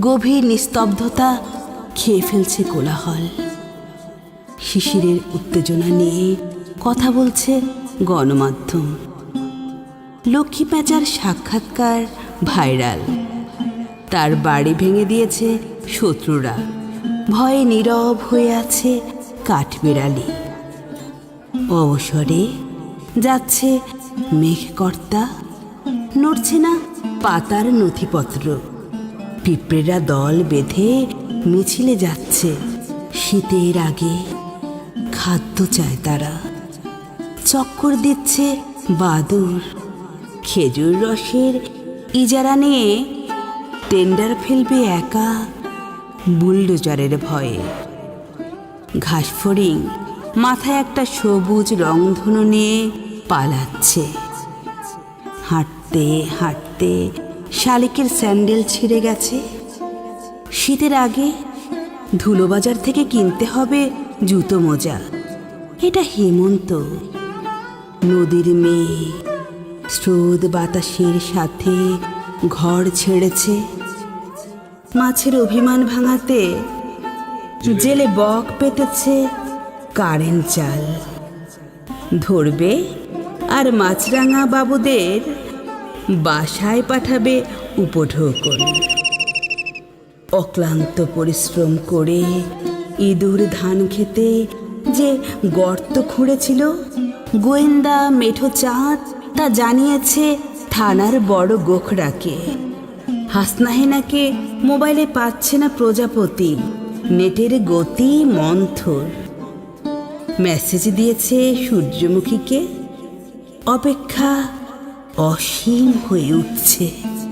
গভীর নিস্তব্ধতা খেয়ে ফেলছে কোলাহল। শিশিরের উত্তেজনা নিয়ে কথা বলছে গণমাধ্যম। লক্ষ্মী প্যাঁচার সাক্ষাৎকার ভাইরাল। তার বাড়ি ভেঙে দিয়েছে শত্রুরা। ভয়ে নীরব হয়ে আছে কাঠবিড়ালি। অবসরে যাচ্ছে মেঘকর্তা। নড়ছে না পাতার নথিপত্র। পিঁপড়েরা দল বেঁধে মিছিলে যাচ্ছে। শীতের আগে খাদ্য চায় তারা। চক্কর দিচ্ছে বাদুর খেজুর রসের ইজারা নিয়ে টেন্ডার ফেলবে একা বুলডোজারের ভয়ে। ঘাসফড়িং মাথায় একটা সবুজ রংধনু নিয়ে পালাচ্ছে। হাঁটতে হাঁটতে শালিকের স্যান্ডেল ছিঁড়ে গেছে। শীতের আগে ধুলোবাজার থেকে কিনতে হবে জুতো মোজা। এটা হেমন্ত। নদীর মেয়ে স্রোত বাতাসের সাথে ঘর ছেড়েছে। মাছের অভিমান ভাঙাতে জেলে বক পেতেছে কারেন্ট চাল। ধরবে আর মাছরাঙা বাবুদের বাসায় পাঠাবে উপঢৌকন। অক্লান্ত পরিশ্রম করে ইঁদুর ধান খেতে যে গর্ত খুঁড়েছিল, গোয়েন্দা মেঠো চাঁদ তা জানিয়েছে থানার বড় গোখরাকে। হাসনাহেনাকে মোবাইলে পাচ্ছে না প্রজাপতি, নেটের গতি মন্থর। মেসেজ দিয়েছে সূর্যমুখীকে। অপেক্ষা Охин хуй үцээ.